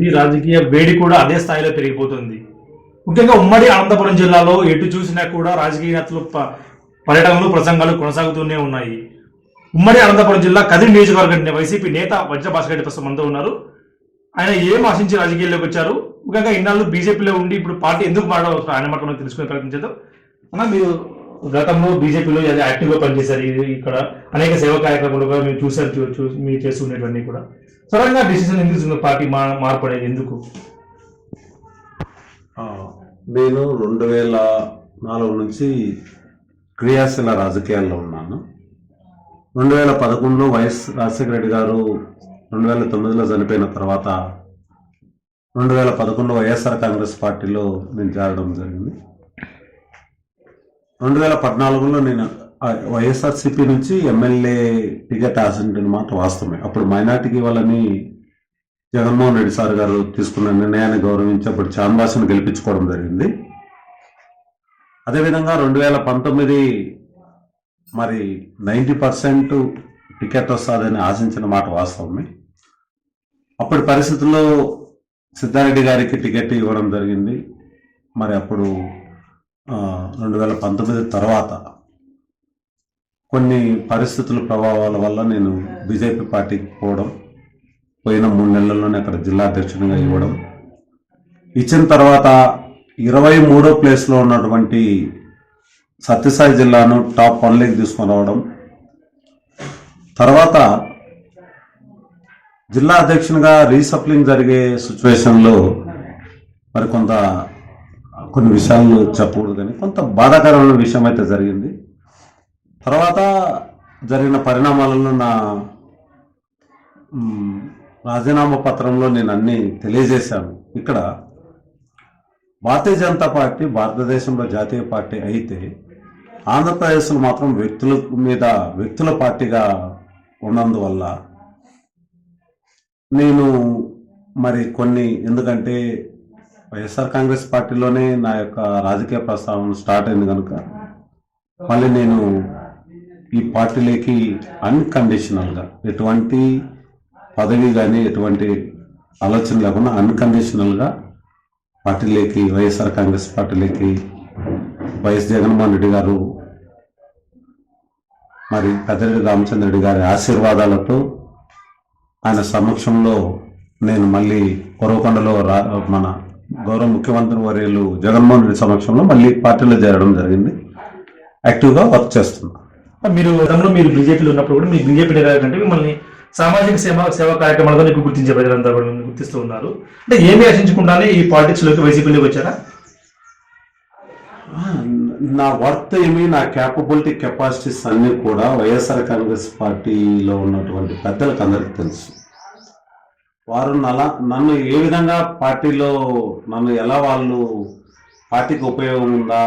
ఈ రాజకీయ వేడి కూడా అదే స్థాయిలో పెరిగిపోతుంది. ముఖ్యంగా ఉమ్మడి అనంతపురం జిల్లాలో ఎటు చూసినా కూడా రాజకీయ నేతలు పర్యటనలు ప్రసంగాలు కొనసాగుతూనే ఉన్నాయి. ఉమ్మడి అనంతపురం జిల్లా కదిరి నియోజకవర్గం వైసీపీ నేత వజ్రభాస్కర్ రెడ్డి ప్రస్తుతం మనతో ఉన్నారు. ఆయన ఏం ఆశించి రాజకీయాల్లోకి వచ్చారు? ముఖ్యంగా ఇన్నాళ్ళు బీజేపీలో ఉండి ఇప్పుడు పార్టీ ఎందుకు మారడం ఆయన మాటలో తెలుసుకునే ప్రయత్నం చేద్దాం. అన్న మీరు గతంలో బీజేపీలో యాక్టివ్గా పనిచేశారు. ఇది ఇక్కడ అనేక సేవా కార్యక్రమాలు కూడా మేము చూసారు చూ- మీరు చేస్తున్నటువంటి కూడా. సడన్గా డిసిషన్ ఎందుకు తీసుకున్న పార్టీ మా మార్పు అనేది ఎందుకు నేను రెండు వేల నాలుగు నుంచి క్రియాశీల రాజకీయాల్లో ఉన్నాను. రెండు వేల పదకొండులో వైఎస్ రాజశేఖర రెడ్డి గారు రెండు వేల తొమ్మిదిలో చనిపోయిన తర్వాత రెండు వేల పదకొండు వైఎస్ఆర్ కాంగ్రెస్ పార్టీలో నేను చేరడం జరిగింది. రెండు వేల పద్నాలుగులో నేను వైఎస్ఆర్సీపీ నుంచి ఎమ్మెల్యే టికెట్ ఆశించడం మాట వాస్తవమే. అప్పుడు మైనార్టీకి వాళ్ళని జగన్మోహన్ రెడ్డి సార్ గారు తీసుకున్న నిర్ణయాన్ని గౌరవించి అప్పుడు చాంబాసును గెలిపించుకోవడం జరిగింది. అదేవిధంగా రెండు వేల పంతొమ్మిది మరి నైంటీ పర్సెంట్ టికెట్ వస్తుందని ఆశించిన మాట వాస్తవమే. అప్పటి పరిస్థితుల్లో సిద్ధారెడ్డి గారికి టికెట్ ఇవ్వడం జరిగింది. మరి అప్పుడు రెండు వేల పంతొమ్మిది తర్వాత కొన్ని పరిస్థితుల ప్రభావాల వల్ల నేను బీజేపీ పార్టీకి పోవడం పోయిన మూడు నెలల్లోనే అక్కడ జిల్లా అధ్యక్షునిగా ఇవ్వడం. ఇచ్చిన తర్వాత ఇరవై మూడో ప్లేస్లో ఉన్నటువంటి సత్యసాయి జిల్లాను టాప్ వన్ లీగ్ తీసుకొని రావడం. తర్వాత జిల్లా అధ్యక్షునిగా రీసప్లింగ్ జరిగే సిచ్యువేషన్లో మరి కొంత కొన్ని విషయాలు చెప్పకూడదు కానీ కొంత బాధాకరమైన విషయం అయితే జరిగింది. తర్వాత జరిగిన పరిణామాలలో నా రాజీనామా పత్రంలో నేను అన్ని తెలియజేశాను. ఇక్కడ భారతీయ జనతా పార్టీ భారతదేశంలో జాతీయ పార్టీ అయితే ఆంధ్రప్రదేశ్లో మాత్రం వ్యక్తుల మీద వ్యక్తుల పార్టీగా ఉన్నందువల్ల నేను మరి కొన్ని ఎందుకంటే వైఎస్ఆర్ కాంగ్రెస్ పార్టీలోనే నా యొక్క రాజకీయ ప్రస్తావన స్టార్ట్ అయింది కనుక మళ్ళీ నేను ఈ పార్టీలోకి అన్కండిషనల్గా ఎటువంటి పదవి కానీ ఎటువంటి ఆలోచన లేకుండా అన్కండిషనల్గా పార్టీలోకి వైఎస్ఆర్ కాంగ్రెస్ పార్టీలోకి వైఎస్ జగన్మోహన్ రెడ్డి గారు మరి పెద్దరెడ్డి రామచంద్ర రెడ్డి గారి ఆశీర్వాదాలతో ఆయన సమక్షంలో నేను మళ్ళీ కొరవకొండలో రా మన గౌరవ ముఖ్యమంత్రి వర్యులు జగన్మోహన్ రెడ్డి సమక్షంలో మళ్ళీ పార్టీలో చేరడం జరిగింది. యాక్టివ్గా వర్క్ చేస్తున్నాను మీరు గతంలో మీరు బీజేపీలో ఉన్నప్పుడు కూడా మీరు బీజేపీ కంటే మిమ్మల్ని సామాజిక సేవ సేవా కార్యక్రమాలతో ఎక్కువ గుర్తించే ప్రజలంతా కూడా మిమ్మల్ని గుర్తిస్తూ ఉన్నారు. అంటే ఏమి ఆశించకుండానే ఈ పాలిటిక్స్లోకి వైసీపీలోకి వచ్చారా? నా వర్త్ ఏమి నా క్యాపబిలిటీ కెపాసిటీస్ అన్నీ కూడా వైఎస్ఆర్ కాంగ్రెస్ పార్టీలో ఉన్నటువంటి పెద్దలకు అందరికీ తెలుసు. వారు నలా నన్ను ఏ విధంగా పార్టీలో నన్ను ఎలా వాళ్ళు పార్టీకి ఉపయోగం ఉందా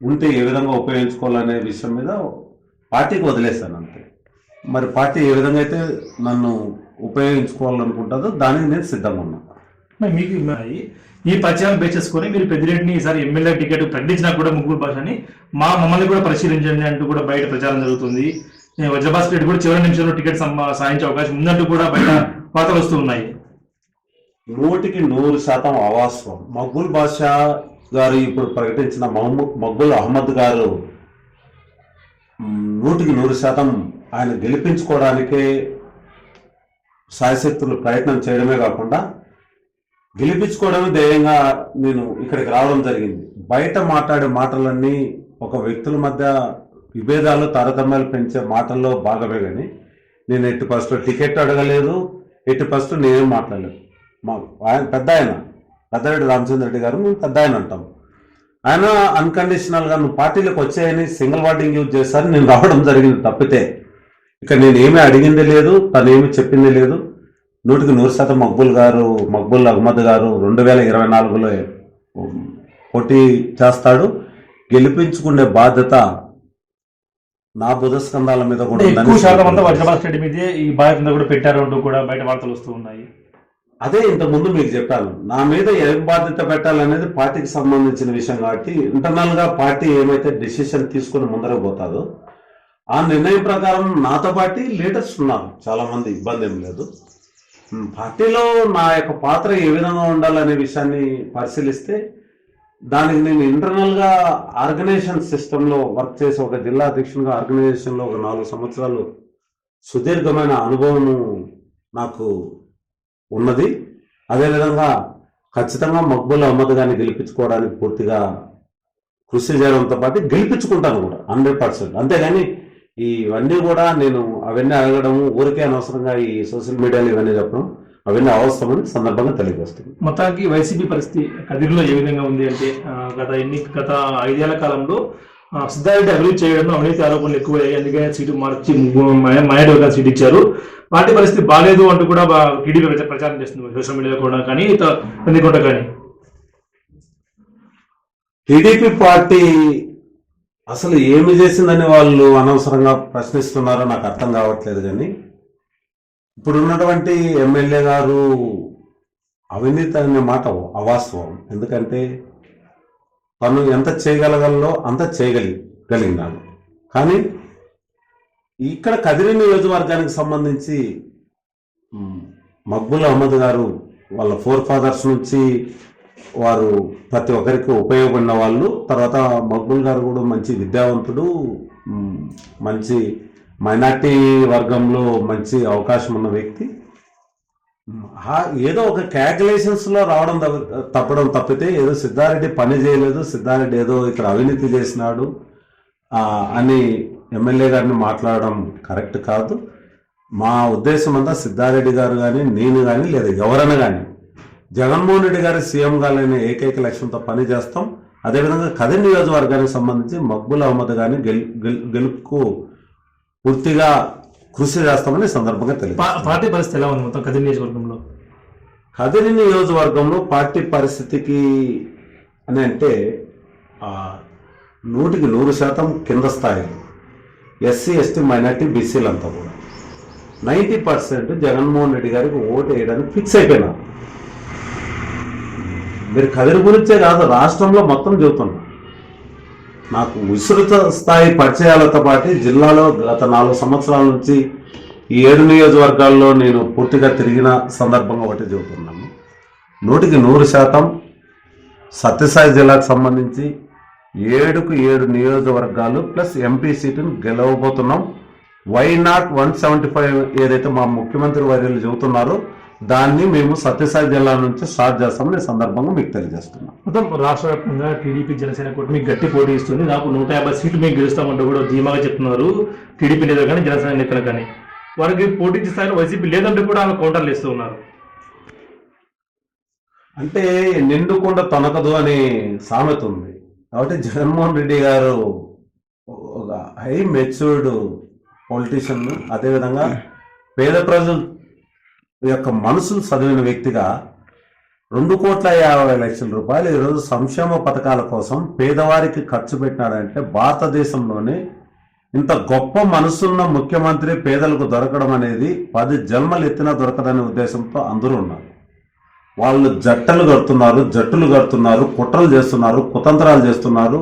ఉంటే ఏ విధంగా ఉపయోగించుకోవాలనే విషయం మీద పార్టీకి వదిలేశాను అంతే. మరి పార్టీ ఏ విధంగా అయితే నన్ను ఉపయోగించుకోవాలనుకుంటుందో దానికి నేను సిద్ధంగా ఉన్నాను. మరి మీకు మరి ఈ పరిచయం చేసుకొని మీరు పెద్దిరెడ్డిని ఈసారి ఎమ్మెల్యే టికెట్ ప్రకటించినా కూడా ముగ్గురు భాషని మా మమ్మల్ని కూడా పరిశీలించండి అంటూ కూడా బయట ప్రచారం జరుగుతుంది. ఏ, వజ్రభాస్కర్ రెడ్డి కూడా చివరి నిమిషంలో టికెట్ సాధించే అవకాశం ఉందంటూ కూడా బయట వార్తలు వస్తూ ఉన్నాయి. నూటికి నూరు శాతం అవాస్తవం. మక్బుల్ బాషా గారు ఇప్పుడు ప్రకటించిన మహమ్మద్ మక్బుల్ అహ్మద్ గారు నూటికి నూరు శాతం ఆయన గెలిపించుకోవడానికే సాయశక్తులు ప్రయత్నం చేయడమే కాకుండా గెలిపించుకోవడమే ధ్యేయంగా నేను ఇక్కడికి రావడం జరిగింది. బయట మాట్లాడే మాటలన్నీ ఒక వ్యక్తుల మధ్య విభేదాలు తారతమ్యాలు పెంచే మాటల్లో భాగమే కానీ నేను ఎట్టి ఫస్ట్ టికెట్ అడగలేదు ఎట్టి ఫస్ట్ నేనేం మాట్లాడలేదు. మా ఆయన పెద్ద ఆయన పెద్దరెడ్డి రామచంద్ర రెడ్డి గారు మేము పెద్ద ఆయన అంటాం. ఆయన అన్కండిషనల్గా నువ్వు పార్టీలోకి వచ్చాయని సింగిల్ వార్డింగ్ యూజ్ చేస్తారు నేను రావడం జరిగింది తప్పితే. ఇక నేను ఏమీ అడిగింది లేదు తను ఏమి చెప్పింది లేదు. నూటికి నూరు శాతం మక్బుల్ గారు మక్బుల్ అహ్మద్ గారు రెండు వేల ఇరవై నాలుగులో పోటీ చేస్తాడు. గెలిపించుకునే బాధ్యత నా బుధస్కంధాల మీద కూడా శాతం అంతా రెడ్డి మీదే ఈ బాధ్యత కూడా పెట్టారు కూడా బయట వార్తలు వస్తూ ఉన్నాయి. అదే ఇంతకుముందు మీకు చెప్పాను. నా మీద ఏం బాధ్యత పెట్టాలనేది పార్టీకి సంబంధించిన విషయం కాబట్టి ఇంటర్నల్గా పార్టీ ఏమైతే డిసిషన్ తీసుకుని ముందరకు పోతాదో ఆ నిర్ణయం ప్రకారం నాతో పాటు లీడర్స్ ఉన్నారు. చాలా మంది ఇబ్బంది ఏం లేదు. పార్టీలో నా యొక్క పాత్ర ఏ విధంగా ఉండాలనే విషయాన్ని పరిశీలిస్తే దానికి నేను ఇంటర్నల్గా ఆర్గనైజేషన్ సిస్టమ్లో వర్క్ చేసి ఒక జిల్లా అధ్యక్షునిగా ఆర్గనైజేషన్లో ఒక నాలుగు సంవత్సరాలు సుదీర్ఘమైన అనుభవము నాకు ఉన్నది. అదేవిధంగా ఖచ్చితంగా మక్బుల్ అహ్మద్ గారిని గెలిపించుకోవడానికి పూర్తిగా కృషి చేయడంతో పాటు గెలిపించుకుంటాను కూడా హండ్రెడ్ పర్సెంట్. అంతేగాని ఇవన్నీ కూడా నేను అవన్నీ అడగడము ఊరికే అనవసరంగా ఈ సోషల్ మీడియాలో ఇవన్నీ చెప్పడం అవన్నీ అవసరమని సందర్భంగా తెలియజేస్తుంది మొత్తానికి వైసీపీ పరిస్థితి కదిరిలో ఏ విధంగా ఉంది అంటే గత ఎన్ని గత ఐదేళ్ళ కాలంలో సిద్ధారెడ్డి అభివృద్ధి చేయడంలో అవినీతి ఆరోపణలు ఎక్కువయ్యాయి. అందుకే సీటు మార్చి మైనార్టీ ఒక సీట్ ఇచ్చారు. పార్టీ పరిస్థితి బాగాలేదు అంటూ కూడా టీడీపీ ప్రచారం చేస్తుంది. సోషల్ మీడియాలో కూడా కానీ ఇత- కానీ. టీడీపీ పార్టీ అసలు ఏమి చేసిందని వాళ్ళు అనవసరంగా ప్రశ్నిస్తున్నారో నాకు అర్థం కావట్లేదు కానీ ఇప్పుడు ఉన్నటువంటి ఎమ్మెల్యే గారు అవినీతి అనే మాట అవాస్తవం. ఎందుకంటే తను ఎంత చేయగలగల్లో అంత చేయగలిగలిగినాడు కానీ ఇక్కడ కదిరి నియోజకవర్గానికి సంబంధించి మక్బుల్ అహ్మద్ గారు వాళ్ళ ఫోర్ ఫాదర్స్ నుంచి వారు ప్రతి ఒక్కరికి ఉపయోగపడిన వాళ్ళు. తర్వాత మక్బుల్ గారు కూడా మంచి విద్యావంతుడు మంచి మైనార్టీ వర్గంలో మంచి అవకాశం ఉన్న వ్యక్తి. ఏదో ఒక క్యాల్కులేషన్స్లో రావడం తప్పడం తప్పితే ఏదో సిద్ధారెడ్డి పని చేయలేదు సిద్ధారెడ్డి ఏదో ఇక్కడ అవినీతి చేసినాడు అని ఎమ్మెల్యే గారిని మాట్లాడడం కరెక్ట్ కాదు. మా ఉద్దేశం అంతా సిద్ధారెడ్డి గారు కానీ నేను కానీ లేదా ఎవరైనా కానీ జగన్మోహన్ రెడ్డి గారి సీఎం గారిని ఏకైక లక్ష్యంతో పని చేస్తాం. అదేవిధంగా కదిరి నియోజకవర్గానికి సంబంధించి మక్బుల్ అహ్మద్ గారిని గెలు- గెలుపుకు పూర్తిగా కృషి చేస్తామని సందర్భంగా తెలియదు పార్టీ పరిస్థితి ఎలా ఉంది మొత్తం కదిరి నియోజకవర్గంలో? కదిరి నియోజకవర్గంలో పార్టీ పరిస్థితికి అని అంటే నూటికి నూరు శాతం కింద స్థాయిలో ఎస్సీ ఎస్టీ మైనార్టీ బీసీలంతా కూడా. నైంటీ పర్సెంట్ జగన్మోహన్ రెడ్డి గారికి ఓటు వేయడానికి ఫిక్స్ అయిపోయినారు. మీరు కదిరి గురించే కాదు రాష్ట్రంలో మొత్తం చెబుతున్నా నాకు విస్తృత స్థాయి పరిచయాలతో పాటు జిల్లాలో గత నాలుగు సంవత్సరాల నుంచి ఈ ఏడు నియోజకవర్గాల్లో నేను పూర్తిగా తిరిగిన సందర్భంగా ఒకటి చెబుతున్నాను. నూటికి నూరు శాతం సత్యసాయి జిల్లాకు సంబంధించి ఏడుకు ఏడు నియోజకవర్గాలు ప్లస్ ఎంపీ సీటును గెలవబోతున్నాం. Why not one seventy five ఏదైతే మా ముఖ్యమంత్రి వర్యులు చెబుతున్నారో దాన్ని మేము సత్యసాయి జిల్లా నుంచి స్టార్ట్ చేస్తామని ఈ సందర్భంగా మీకు తెలియజేస్తున్నాం. మొత్తం రాష్ట్ర వ్యాప్తంగా టీడీపీ జనసేన కూటమి గట్టి పోటీ ఇస్తుంది. నాకు నూట యాభై సీట్లు మేము గెలుస్తామంటూ కూడా ధీమాగా చెప్తున్నారు టీడీపీ నేతలు కానీ జనసేన నేతలు కానీ. వారికి పోటీ స్థాయిలో వైసీపీ లేదంటూ కూడా ఆమె కౌంటర్లు ఇస్తూ ఉన్నారు. అంటే నిండుకుండా తొనకదు అని సామెత ఉంది. కాబట్టి జగన్మోహన్ రెడ్డి గారు ఒక హై మెచ్యూర్డ్ పొలిటీషియన్ అదేవిధంగా పేద ప్రజల యొక్క మనసులు చదివిన వ్యక్తిగా రెండు కోట్ల యాభై లక్షల రూపాయలు ఈరోజు సంక్షేమ పథకాల కోసం పేదవారికి ఖర్చు పెట్టినాడంటే భారతదేశంలోనే ఇంత గొప్ప మనసున్న ముఖ్యమంత్రి పేదలకు దొరకడం అనేది పది జన్మలు ఎత్తినా దొరకదనే ఉద్దేశంతో అందరూ ఉన్నారు. వాళ్ళు జట్టలు కడుతున్నారు జట్టులు కడుతున్నారు కుట్రలు చేస్తున్నారు కుతంత్రాలు చేస్తున్నారు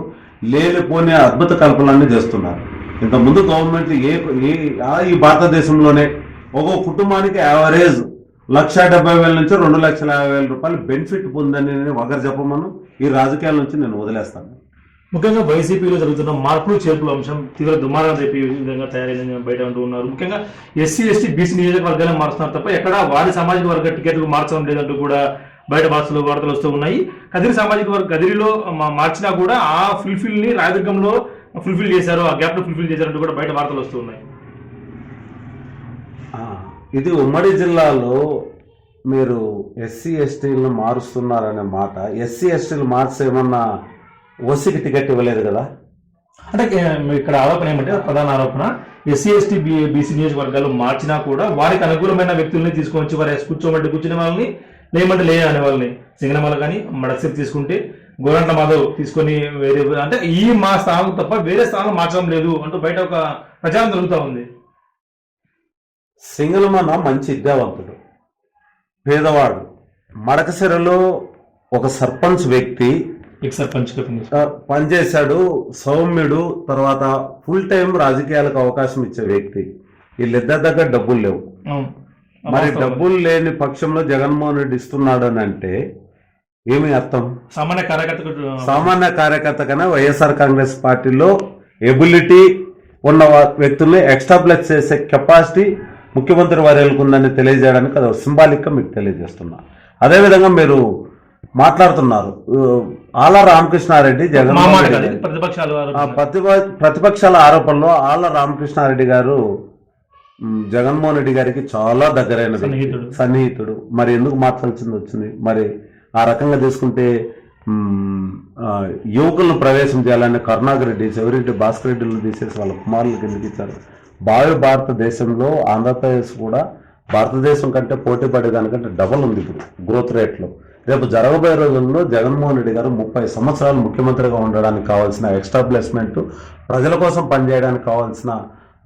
లేనిపోని అద్భుత కల్పనలన్నీ చేస్తున్నారు. ఇంత ముందు గవర్నమెంట్ ఏ ఈ భారతదేశంలోనే ఒక్కో కుటుంబానికి యావరేజ్ లక్ష డెబ్బై వేల నుంచి రెండు లక్షల యాభై వేల రూపాయలు బెనిఫిట్ పొందని ఒకరు చెప్పమను. ఈ రాజకీయాల నుంచి నేను వదిలేస్తాను. ముఖ్యంగా వైసీపీలో జరుగుతున్న మార్పులు చేర్పుల అంశం తీవ్ర దుమారం రేపే విధంగా తయారైందని బయట అంటూ ఉన్నారు. ముఖ్యంగా ఎస్సీ ఎస్టీ బీసీ నియోజకవర్గాలను మారుస్తున్నారు తప్ప ఎక్కడ వారి సామాజిక వర్గ టికెట్లు మార్చడం లేదంటూ కూడా బయట భాషలో వార్తలు వస్తూ ఉన్నాయి. కదిరి సామాజిక వర్గ కదిరిలో మా- మార్చినా కూడా ఆ ఫుల్ఫిల్ని రాయదుర్గంలో ఫుల్ఫిల్ చేశారు ఆ గ్యాప్ ఫుల్ఫిల్ చేశారంటూ కూడా బయట వార్తలు వస్తూ ఉన్నాయి. ఇది ఉమ్మడి జిల్లాలో మీరు ఎస్సీ ఎస్టీలను మారుస్తున్నారనే మాట. ఎస్సీ ఎస్టీలు మార్చి ఏమన్నా ఓసీకి టికెట్ ఇవ్వలేదు కదా? అంటే ఇక్కడ ఆరోపణ ఏమంటే ప్రధాన ఆరోపణ ఎస్సీ ఎస్టీ బీసీ నియోజకవర్గాలు మార్చినా కూడా వారికి అనుకూలమైన వ్యక్తుల్ని తీసుకొని వచ్చి వారి కూర్చోబట్టి కూర్చునే వాళ్ళని లేమంటే లే అనే వాళ్ళని. సింగనమల కానీ మడసిరి తీసుకుంటే గోరంట మాధవ్ తీసుకొని వేరే అంటే ఈ మా స్థానం తప్ప వేరే స్థానం మార్చడం లేదు అంటూ బయట ఒక ప్రచారం జరుగుతూ ఉంది. సింగళమన్న మంచి విద్యావంతుడు పేదవాడు. మడకసిరలో ఒక సర్పంచ్ వ్యక్తి సర్పంచ్ పనిచేశాడు సౌమ్యుడు తర్వాత ఫుల్ టైం రాజకీయాలకు అవకాశం ఇచ్చే వ్యక్తి. వీళ్ళిద్దరి దగ్గర డబ్బులు లేవు. మరి. డబ్బులు లేని పక్షంలో జగన్మోహన్ రెడ్డి ఇస్తున్నాడు అని అంటే ఏమి అర్థం? సామాన్య కార్యకర్తకు సామాన్య కార్యకర్త కన్నా వైఎస్ఆర్ కాంగ్రెస్ పార్టీలో ఎబిలిటీ ఉన్న వ్యక్తుల్ని ఎక్స్టాబ్లిష్ చేసే కెపాసిటీ ముఖ్యమంత్రి వారికి ఉందని తెలియజేయడానికి అది సింబాలిక్గా మీకు తెలియజేస్తున్నా. అదేవిధంగా మీరు మాట్లాడుతున్నారు. ఆల రామకృష్ణారెడ్డి ఇది ప్రతిపక్షాలు వారు ఆరోపణలో ఆళ్ళ రామకృష్ణారెడ్డి గారు జగన్మోహన్ రెడ్డి గారికి చాలా దగ్గరైన. సన్నిహితుడు. మరి ఎందుకు మార్చాల్సింది వచ్చింది? మరి ఆ రకంగా తీసుకుంటే యువకులను ప్రవేశం చేయాలని కరుణాకర్ రెడ్డి చెవిరెడ్డి భాస్కర్ రెడ్డిలను తీసేసి వాళ్ళ కుమారులకు ఎందుకు ఇచ్చారు. భావి భారతదేశంలో ఆంధ్రప్రదేశ్ కూడా భారతదేశం కంటే పోటీ పడేదానికంటే డబల్ ఉంది ఇప్పుడు గ్రోత్ రేట్లో రేపు జరగబోయే రోజుల్లో జగన్మోహన్ రెడ్డి గారు ముప్పై సంవత్సరాలు ముఖ్యమంత్రిగా ఉండడానికి కావాల్సిన ఎక్స్టాబ్లిష్మెంట్ ప్రజల కోసం పనిచేయడానికి కావాల్సిన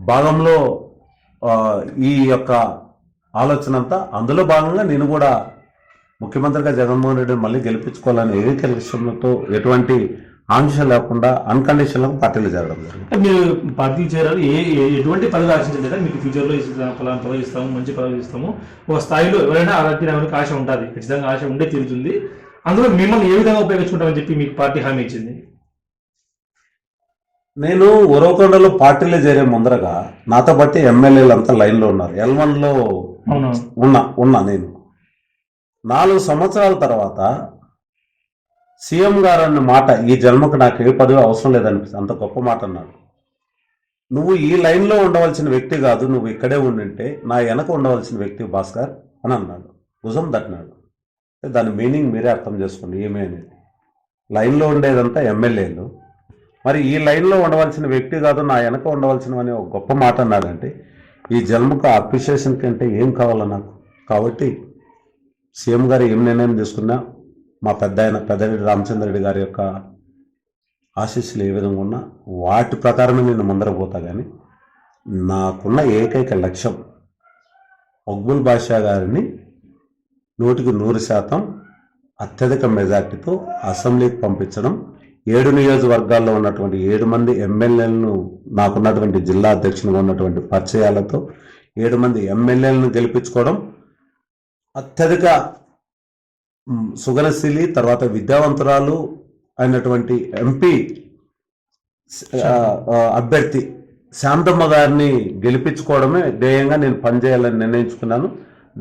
భాగంలో ఈ యొక్క ఆలోచన అంతా అందులో భాగంగా నేను కూడా ముఖ్యమంత్రిగా జగన్మోహన్ రెడ్డిని మళ్ళీ గెలిపించుకోవాలని ఏకైక విషయంతో ఎటువంటి ఆంక్ష లేకుండా అన్కండిషన్లకు పార్టీలు జరిగింది. అంటే మీరు పార్టీకి చేరారు ఏ ఎటువంటి పదవి ఆశించలేదా మీకు ఫ్యూచర్లో ఫలానా పదవి ఇస్తాము మంచి పదవి ఇస్తాము. ఒక స్థాయిలో ఎవరైనా ఆరాధ్యడానికి ఆశ ఉంటుంది ఖచ్చితంగా ఆశ ఉండే తీరుతుంది. అందులో మిమ్మల్ని ఏ విధంగా ఉపయోగించుకుంటామని చెప్పి మీకు పార్టీ హామీ ఇచ్చింది? నేను ఉరవకొండలో పార్టీలో చేరే ముందరగా నాతో బట్టి ఎమ్మెల్యేలు అంతా లైన్లో ఉన్నారు. ఎల్ వన్లో ఉన్నా ఉన్నా నేను. నాలుగు సంవత్సరాల తర్వాత సీఎం గారు అన్న మాట ఈ జన్మకు నాకు ఏ పదవి అవసరం లేదనిపిస్తుంది. అంత గొప్ప మాట అన్నాడు. నువ్వు ఈ లైన్లో ఉండవలసిన వ్యక్తి కాదు నువ్వు ఇక్కడే ఉండింటే నా వెనక ఉండవలసిన వ్యక్తి భాస్కర్ అని అన్నాడు. భుజం దట్టినాడు దాని మీనింగ్ మీరే అర్థం చేసుకోండి ఏమి అనేది. లైన్లో ఉండేదంతా ఎమ్మెల్యేలు. మరి ఈ లైన్లో ఉండవలసిన వ్యక్తి కాదు నా వెనక ఉండవలసినవని ఒక గొప్ప మాట అన్నాడంటే ఈ జన్మకు అప్రిషియేషన్ కంటే ఏం కావాలా నాకు? కాబట్టి సీఎం గారు ఏం నిర్ణయం తీసుకున్నా మా పెద్ద ఆయన పెద్దరెడ్డి రామచంద్రరెడ్డి గారి యొక్క ఆశీస్సులు ఏ విధంగా ఉన్నా వాటి ప్రకారమే నేను ముందర పోతా కానీ నాకున్న ఏకైక లక్ష్యం ఒగ్బుల్ బాషా గారిని నూటికి నూరు శాతం అత్యధిక మెజార్టీతో అసెంబ్లీకి పంపించడం ఏడు నియోజకవర్గాల్లో ఉన్నటువంటి ఏడు మంది ఎమ్మెల్యేలను నాకున్నటువంటి జిల్లా అధ్యక్షునిగా ఉన్నటువంటి పరిచయాలతో ఏడు మంది ఎమ్మెల్యేలను గెలిపించుకోవడం అత్యధిక సుగనశీలి తర్వాత విద్యావంతురాలు అయినటువంటి ఎంపీ అభ్యర్థి శాంతమ్మ గారిని గెలిపించుకోవడమే ధ్యేయంగా నేను పనిచేయాలని నిర్ణయించుకున్నాను.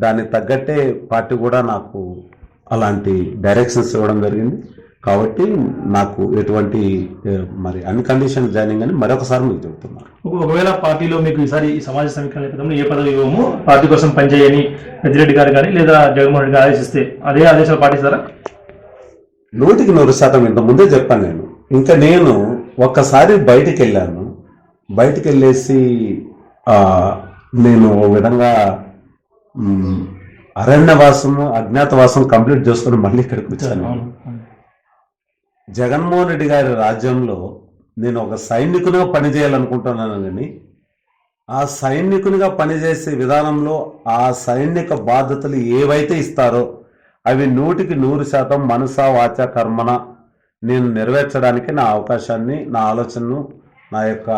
దానికి తగ్గట్టే పార్టీ కూడా నాకు అలాంటి డైరెక్షన్స్ ఇవ్వడం జరిగింది. కాబట్టి నాకు ఎటువంటి మరి అన్కండిషన్ జాయినింగ్ అని మరొకసారి మీకు చెబుతున్నాను ఒక- ఒకవేళ పార్టీలో మీకు ఈసారి సమాజ సమీకరణ నేపథ్యంలో ఏ పదవి ఇవ్వము పార్టీ కోసం పనిచేయని పెద్దిరెడ్డి గారు కానీ లేదా జగన్మోహన్ రెడ్డి గారు ఆదేశిస్తే అదే ఆదేశాలు పాటిస్తారా? నూటికి నూరు శాతం ఇంత ముందే చెప్పాను నేను. ఇంకా నేను ఒక్కసారి బయటికి వెళ్ళాను బయటికి వెళ్ళేసి నేను ఓ విధంగా అరణ్యవాసము అజ్ఞాతవాసం కంప్లీట్ చేసుకుని మళ్ళీ ఇక్కడికి వచ్చాను. జగన్మోహన్ రెడ్డి గారి రాజ్యంలో నేను ఒక సైనికునిగా పనిచేయాలనుకుంటున్నాను కానీ ఆ సైనికునిగా పనిచేసే విధానంలో ఆ సైనిక బాధ్యతలు ఏవైతే ఇస్తారో అవి నూటికి నూరు శాతం మనసా వాచ కర్మన నేను నెరవేర్చడానికి నా అవకాశాన్ని నా ఆలోచనను నా యొక్క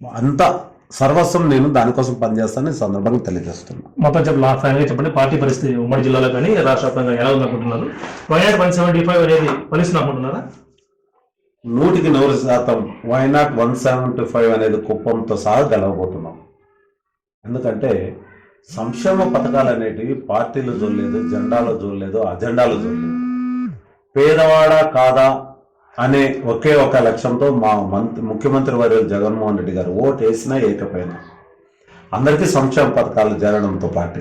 అంతా అంత సర్వస్వం నేను దానికోసం పనిచేస్తానని ఈ సందర్భంగా తెలియజేస్తున్నాను. మొత్తం చెప్పి లాస్ట్ ఫైనల్గా చెప్పండి పార్టీ పరిస్థితి ఉమ్మడి జిల్లాలో కానీ రాష్ట్ర వ్యాప్తంగా ఎలా ఉందనుకుంటున్నారు? Why not one seventy five అనేది ఫలిస్తుంది అనుకుంటున్నారా? నూటికి నూరు శాతం why not one seventy five అనేది కుప్పంతో సహా గెలవబోతున్నాం. ఎందుకంటే సంక్షేమ పథకాలు అనేటివి పార్టీలు చూడలేదు జెండాలో చూడలేదు అజెండాలో చూడలేదు. పేదవాడా కాదా అనే ఒకే ఒక లక్ష్యంతో మా మంత్ ముఖ్యమంత్రి వారి జగన్మోహన్ రెడ్డి గారు ఓటు వేసినా ఏకపోయినా అందరికీ సంక్షేమ పథకాలు జరగడంతో పాటు.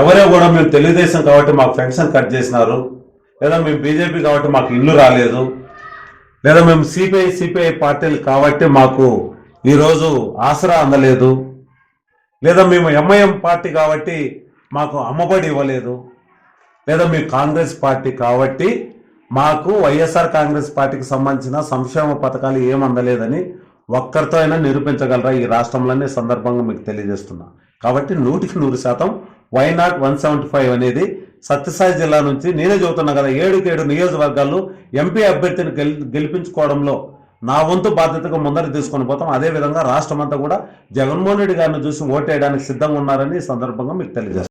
ఎవరో కూడా మేము తెలుగుదేశం కాబట్టి మాకు పెన్షన్ కట్ చేసినారు. లేదా మేము బీజేపీ కాబట్టి మాకు ఇల్లు రాలేదు. లేదా మేము సిపిఐ సిపిఐ పార్టీలు కాబట్టి మాకు ఈరోజు ఆసరా అందలేదు. లేదా మేము ఎంఐఎం పార్టీ కాబట్టి మాకు అమ్మబడి ఇవ్వలేదు. లేదా మీ కాంగ్రెస్ పార్టీ కాబట్టి మాకు వైఎస్ఆర్ కాంగ్రెస్ పార్టీకి సంబంధించిన సంక్షేమ పథకాలు ఏం అందలేదని ఒక్కరితో అయినా నిరూపించగలరా ఈ రాష్ట్రంలోనే సందర్భంగా మీకు తెలియజేస్తున్నా. కాబట్టి నూటికి నూరు శాతం why not one seventy five అనేది సత్యసాయి జిల్లా నుంచి నేనే చెబుతున్నా కదా ఏడుకి ఏడు నియోజకవర్గాల్లో ఎంపీ అభ్యర్థిని గెలి గెలిపించుకోవడంలో నా వంతు బాధ్యతగా ముందర తీసుకొని పోతాం. అదే విధంగా రాష్ట్రం అంతా కూడా జగన్మోహన్ రెడ్డి గారిని చూసి ఓటేయడానికి సిద్ధంగా ఉన్నారని ఈ సందర్భంగా మీకు తెలియజేస్తాను